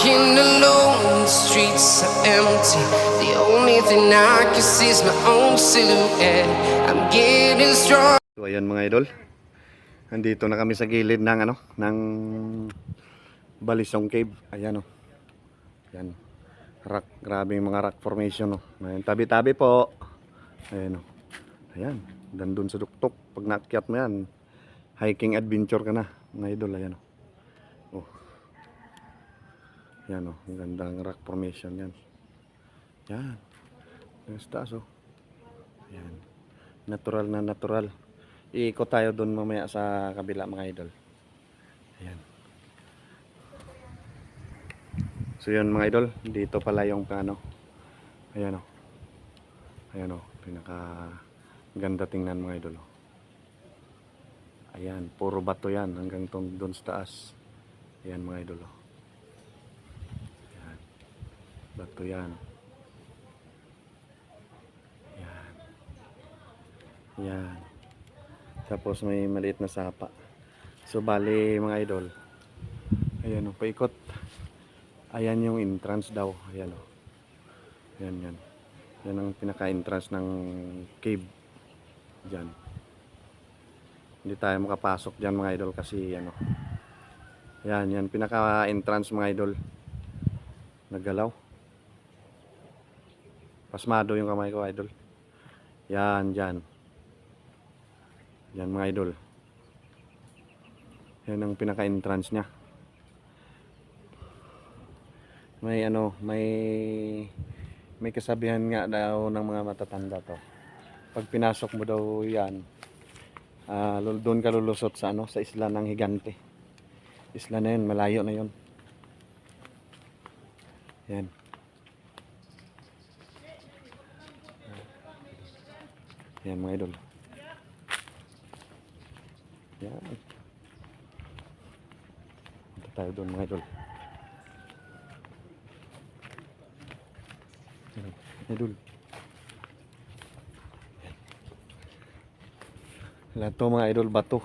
Walking alone, the streets are empty. The only thing I can see is my own silhouette. I'm getting strong. So ayan mga idol. Nandito na kami sa gilid ng ano, ng Balisong Cave. Ayan oh. Ayan. Rock, grabe yung mga rock formation oh. Ayan, tabi-tabi po. Ayan oh. Ayan, dandun sa duktok. Pag naakyat mo yan, hiking adventure ka na, mga idol. Ayan oh. Oh. Ayan oh, ang gandang rock formation yan. Yan. Yung taas oh. Ayan. Natural na natural. Iikot tayo doon mamaya sa kabila mga idol. Ayan. So yun mga idol, dito pala yung ano. Ayan o. Ayan o, pinaka ganda tingnan mga idol. oh. Ayan, puro bato yan hanggang doon sa taas. Ayan mga idol. oh. Ayan. Bato yan. Ayan. Ayan. Tapos may maliit na sapa. So bali mga idol. Ayan o, paikot. Ayan yung entrance daw. Ayan o. Ayan yan. Yan ang pinaka-entrance ng cave. Diyan. Hindi tayo makapasok diyan mga idol kasi ano. Yan, yan pinaka-entrance mga idol. Naggalaw. Pasmado yung kamay ko idol. Yan, diyan. Yan mga idol. Yan ang pinaka-entrance niya. May ano, may may kasabihan nga daw ng mga matatanda to. Pag pinasok mo daw 'yan, lul- doon ka lulusot sa ano, sa isla ng higante. Isla na 'yun, malayo na 'yun. Yan. Yan mga idol. Yan. Punta tayo doon mga idol. Yan, Idol. Lahat to mga idol bato.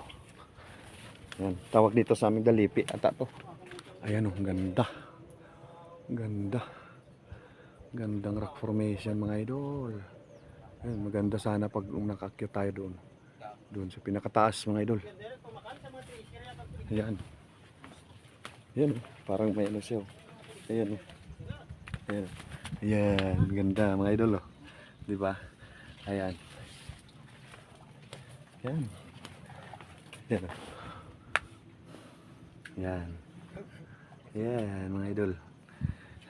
Yan, tawag dito sa amin dalipi ata to. Ayan oh, ang ganda. Ganda. Gandang rock formation mga idol. Ayan, maganda sana pag nakakyut tayo doon. Doon sa pinakataas mga idol. Ayan. Ayan oh, parang may ano siya. oh. Ayan oh. Ayan. Ayan, ganda mga idol oh. 'Di ba? Ayan. Ayan. Ayan. Ayan. Ayan, mga idol.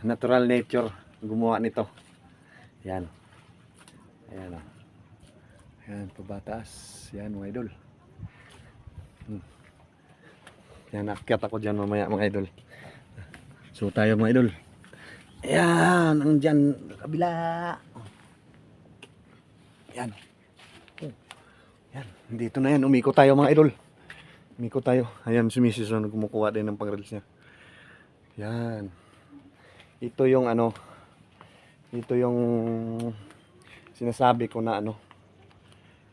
Natural nature gumawa nito. Ayan. Ayan oh. Ayan, pabataas. Ayan, mga idol. Hmm. Ayan, akyat ako dyan mamaya, mga idol. So, tayo, mga idol. Ayan, ang dyan, kabila. Ayan. Ayan, dito na yan. Umiko tayo, mga idol. Umiko tayo. Ayan, si Mrs. Ron, kumukuha din ng pang-reels niya. Ayan. Ito yung ano, ito yung sinasabi ko na ano,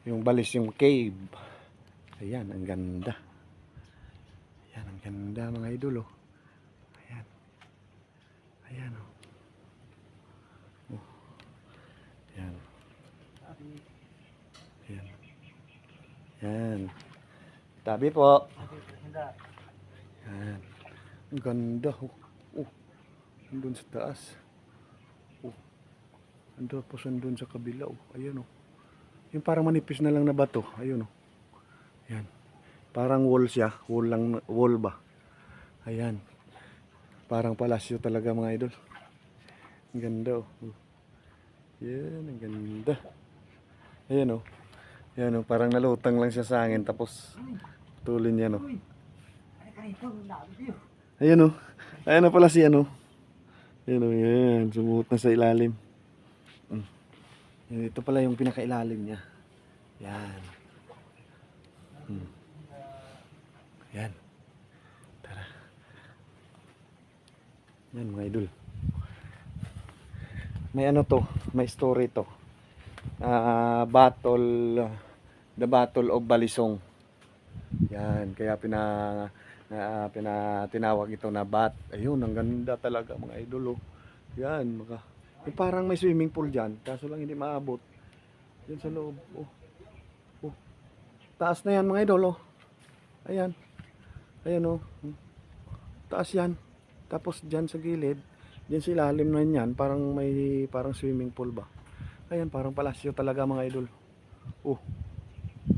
yung balis yung cave. Ayan, ang ganda. Ayan, ang ganda mga idol, oh. Ayan. Ayan, oh. Oh. Ayan. Ayan. Ayan. Tabi po. Ayan. Ang ganda, oh. Oh. Andun sa taas. Andun po andun sa kabila, oh. Ayan, oh. Yung parang manipis na lang na bato. Ayun, oh. Ayan. Parang wall siya. Wall lang, wall ba? Ayan. Parang palasyo talaga mga idol. Ang ganda, oh. Yan, ang ganda. Ayan, oh. Ayan, oh. Parang nalutang lang siya sa hangin. Tapos, tulin yan, oh. Ayan, oh. Ayan na pala si ano. Ayan, oh. Yan. Sumuot na sa ilalim. Ito pala yung pinakailalim niya. Yan. Hmm. Yan. Tara. Yan mga idol. May ano to, may story to. Ah, battle the Battle of Balisong. Yan, kaya pina na pina, tinawag ito na bat. Ayun, ang ganda talaga mga idol. Oh. Yan, mga, yung parang may swimming pool dyan, kaso lang hindi maabot. Yan sa loob. Oh. Oh. Taas na yan mga idol. Oh. Ayan. Ayan oh. Taas yan. Tapos dyan sa gilid, dyan sa ilalim na yan, parang may parang swimming pool ba. Ayan, parang palasyo talaga mga idol. Oh.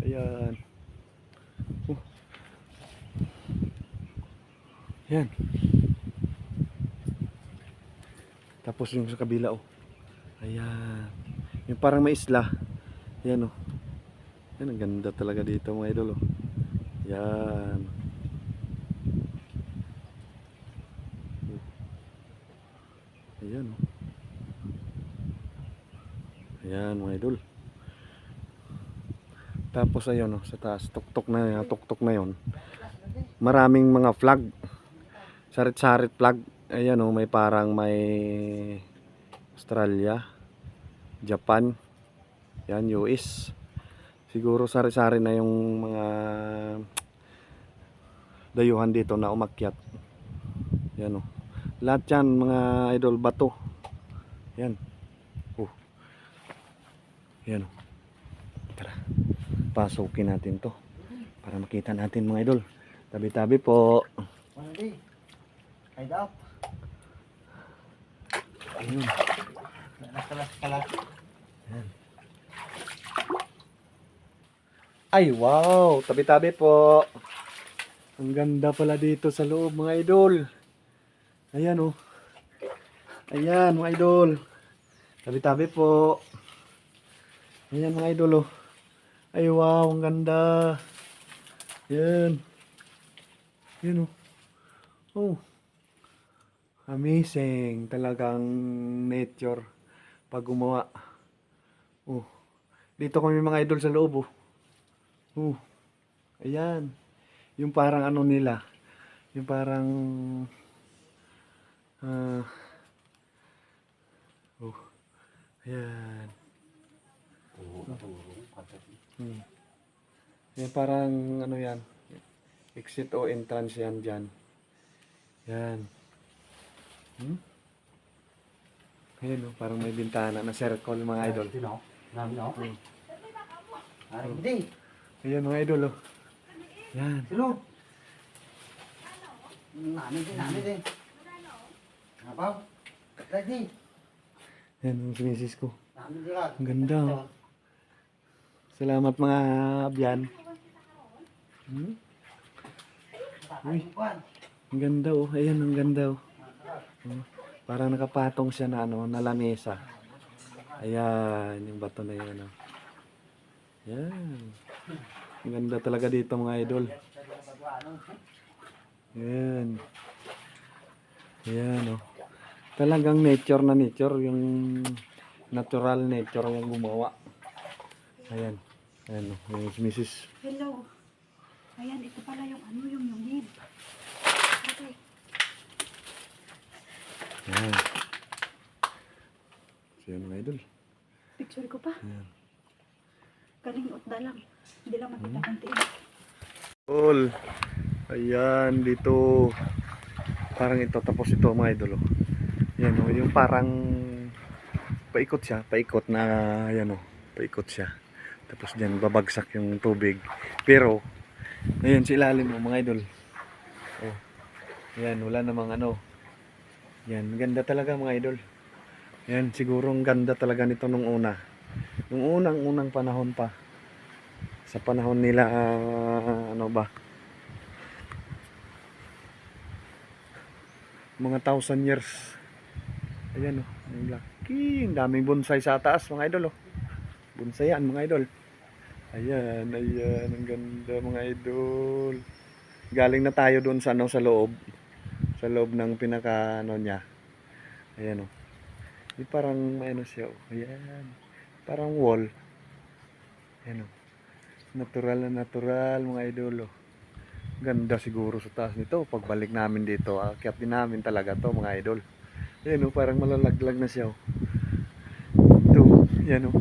Ayan. Oh. Yan. Tapos yung sa kabila oh. Ayan. Yung parang may isla. Ayan oh. Yan ang ganda talaga dito mga idol oh. Yan. Oh. Ayan oh. Ayan mga idol. Tapos ayun oh, sa taas, tuktok na yan, tuktok na yon. Maraming mga flag. Sarit-sarit flag. Ayan oh, may parang may Australia, Japan, yan US. Siguro sari-sari na yung mga dayuhan dito na umakyat. Yan oh. Lahat yan mga idol bato. Yan. Oh. Yan oh. Tara. Pasukin natin to para makita natin mga idol. Tabi-tabi po. Mandi. Hide up. Ayun. Ay, wow! Tabi-tabi po. Ang ganda pala dito sa loob, mga idol. Ayan, oh. Ayan, mga idol. Tabi-tabi po. Ayan, mga idol, oh. Ay, wow! Ang ganda. Ayan. Ayan, oh. Oh. Amazing. Talagang nature pag gumawa. Oh. Dito kami mga idol sa loob, oh. Oh, ayan. Yung parang ano nila. Yung parang... ah oh, ayan. Hmm. Yan parang ano yan. Exit o entrance yan dyan. Yan. Hmm? Ayan oh, parang may bintana na circle mga idol. Nami no? Hmm. Ay, hindi. Ayan mga idol oh. Yan. Sino? Nami din, nami din. Apaw? Ready? Yan ang sinisis ko. Nami din ka. Ang ganda. oh. Salamat mga abyan. Hmm? Uy. Ang ganda oh. Ayan, ang ganda oh. Oh, Parang nakapatong siya na ano, na lamesa. Ayan, yung bato na yan oh. Yan. Ang ganda talaga dito mga idol. Ayan. Ayan oh. Talagang nature na nature, yung natural nature yung gumawa. Ayan. Ayan oh, yung Mrs. Hello. Ayan, ito pala yung ano, yung yung lead. Okay. Ayan. So yun mga idol. Picture ko pa. Ayan. Kaling utda lang. Hindi lang makita Hmm. konti. Idol. Ayan, dito. Parang ito, tapos ito mga idol. Oh. Yan oh, yung parang paikot siya, paikot na, yan oh, paikot siya. Tapos diyan babagsak yung tubig. Pero, ayan sa ilalim mo mga idol. Oh. Yan, wala namang ano. Yan, ganda talaga mga idol. Yan, siguro ang ganda talaga nito nung una. Nung unang-unang panahon pa. Sa panahon nila, ah, ano ba? Mga thousand years. Ayan oh, ang laki. Ang daming bonsai sa taas mga idol oh. Bonsai yan mga idol. Ayan, ayan. Ang ganda mga idol. Galing na tayo doon sa ano sa loob. Sa loob ng pinaka ano niya. Ayan oh. Di parang ano siya oh. Ayan. Parang wall. Ayan oh. Natural na natural mga idol oh. Ganda siguro sa taas nito. Pagbalik namin dito, akyat din namin talaga to mga idol. Ayan oh, parang malalaglag na siya oh. Ito, yan oh.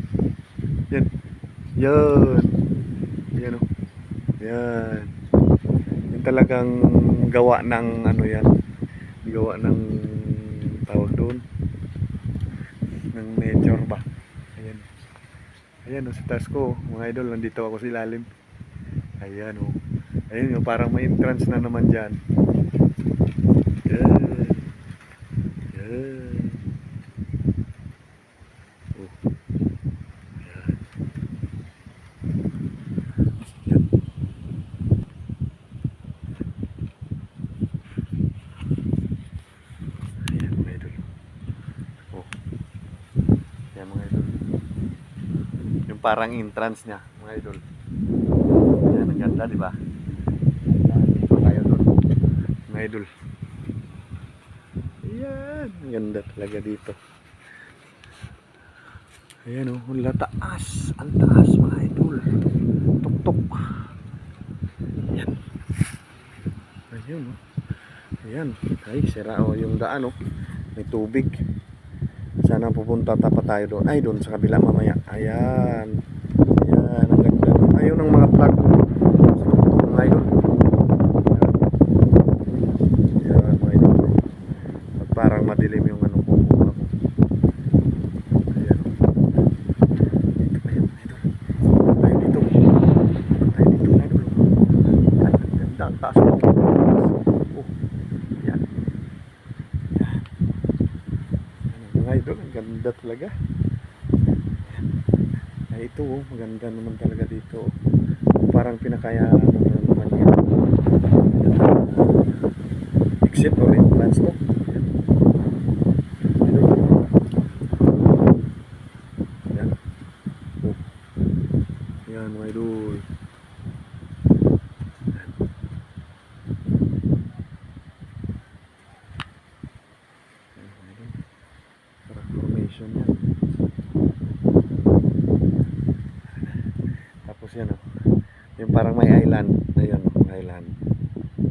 Yan. Yan. Yan oh. Yan. Yan talagang gawa ng ano yan. Gawa ng tawag doon. Ng nature ba. Ayan. Ayan oh, sa taas ko, mga idol, nandito ako sa ilalim. Ayan oh. Ayun yung parang may entrance na naman dyan. Yan. Yan. Oh. Yan. Yan. Ayan mga idol. Oh. Ayan mga idol. Yung parang entrance niya, mga idol. Ayan, ang ganda, di ba? Dito tayo doon. Mga idol. Ayan, ang ganda talaga dito. Ayan oh, wala taas. Ang taas mga idol. Tuktok. Ayan. Ayun oh. Ayan. Ay, sira oh yung daan oh. May tubig. Sana pupunta tapat tayo doon. Ay, doon sa kabila mamaya. Ayan. Ayan, ang ganda. Ayun ang mga plug. Sa tuktok mga idol. Ayan. Ayan, parang madilim yung ano ko. Ayan. Dito pa yan, mga idol. Tayo dito. Tayo dito, mga idol. Ayan, ang ganda. Ang taas. Oh. Ayan. Ayan. Ayan, mga idol, ang ganda talaga. Ay, maganda naman talaga dito. Parang pinakaya ano na naman yan. Exit or entrance to. Ayan. Idol. Ayan. Oh. Ayan, mga idol. Ayan. Ayan, mga idol. Parang formation yan. Tapos yan oh. Yung parang may island. Ayun oh, island.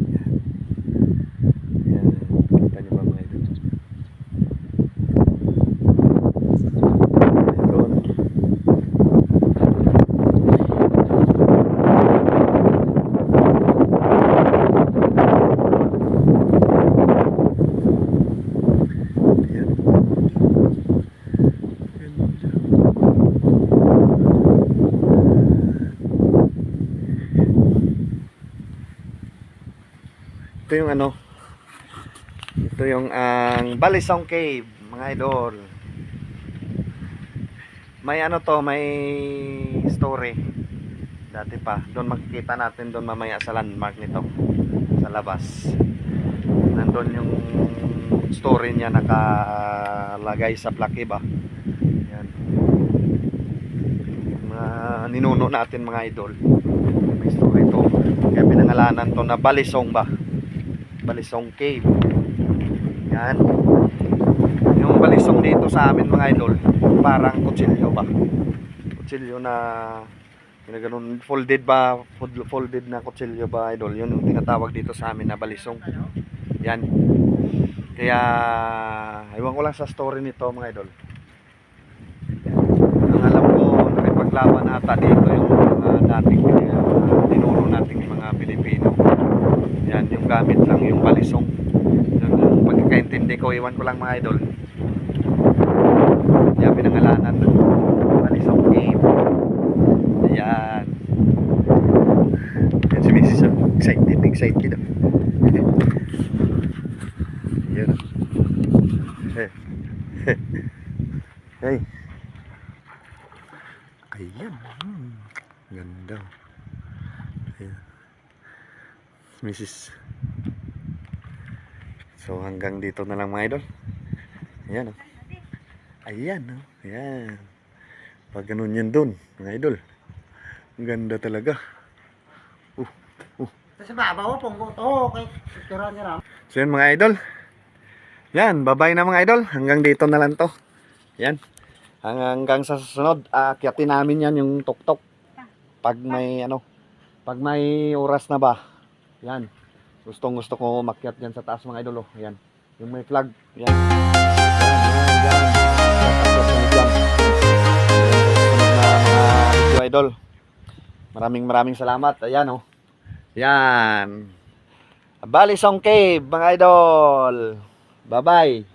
Yan. Yan. Kita niyo ba mga idol? Ayun. Ayan. Ganda. Ito yung ano. Ito yung ang Balisong Cave, mga idol. May ano to, may story. Dati pa. Doon makikita natin doon mamaya sa landmark nito. Sa labas. Nandun yung story niya nakalagay sa plaque ba. Yan. Mga ninuno natin mga idol. May story to. Kaya pinangalanan to na Balisong ba. Balisong Cave. Yan. Yung balisong dito sa amin mga idol, parang kutsilyo ba? Kutsilyo na ginaganon folded ba? Fold- Folded na kutsilyo ba idol? Yun yung tinatawag dito sa amin na balisong. Yan. Kaya ewan ko lang sa story nito mga idol. Ang alam ko, nakipaglaban ata dito yung mga dating uh, tinuno nating mga Pilipino. Yan, yung gamit lang yung balisong. Yun ang pagkakaintindi ko, iwan ko lang mga idol. Yan, pinangalanan. Balisong game. Ayan. Yan si Mrs. oh. Excited, excited. oh. Yan. oh. Hey. Ayan. Hmm. Ganda. Ayan. Mrs. So hanggang dito na lang mga idol. Ayan oh. Ayan oh. Ayan. Pag ganun yan dun, mga idol. Ang ganda talaga. Sa babaw, punggo to. Kay picturean niya lang. So yan mga idol. Yan, bye na mga idol. Hanggang dito na lang to. Yan. Hanggang sa susunod, akyatin namin yan yung tuktok. Pag may ano, pag may oras na ba. Yan. Gustong gusto ko makyat yan sa taas mga idol. Oh. Yan. Yung may flag. Yan. Yan, yan, yan. Tatakot kami dyan. Yan, susunod na mga video idol. Maraming maraming salamat. Ayan oh. Yan. Balisong Cave, mga idol. Bye-bye.